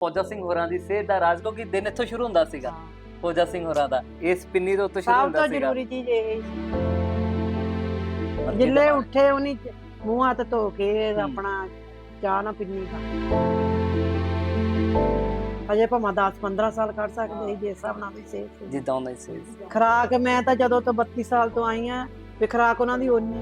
ਫੌਜਾ ਸਿੰਘ ਹੋਰਾਂ ਦੀ ਸਿਹਤ ਦਾ ਰਾਜ ਕਿਉਂਕਿ ਦਿਨ ਇੱਥੋਂ ਸ਼ੁਰੂ ਹੁੰਦਾ ਸੀਗਾ ਫੌਜਾ ਸਿੰਘ ਹੋਰਾਂ ਦਾ। ਇਸ ਪਿੰਨੀ ਤੋਂ ਉੱਤੋਂ ਸ਼ੁਰੂ ਸਭ ਹੁੰਦਾ ਤੋਂ ਸੀਗਾ। ਜ਼ਰੂਰੀ ਚੀਜ਼ ਇਹ ਸੀ। ਜਿੱਲੇ ਉੱਠੇ ਉਹਨੀ ਮੂੰਹ ਹੱਥ ਧੋ ਕੇ। ਆਪਣਾ ਚਾਹ ਨਾ ਪਿੰਨੀ ਖਾ। ਅਜੇ ਭਾਵੇਂ 10 15 ਸਾਲ ਕੱਢ ਸਕਦੇ ਸੀ ਜੇ ਹਿਸਾਬ ਨਾਲ ਵੀ ਸੇਫ ਸੀ। ਜਿੱਦਾਂ ਹੁੰਦਾ ਸੀ। ਖਰਾਕ ਮੈਂ ਤਾਂ ਜਦੋਂ ਤੋਂ 32 ਸਾਲ ਤੋਂ ਆਈ ਆ ਵੀ ਖਰਾਕ ਉਹਨਾਂ ਦੀ ਓਨੀ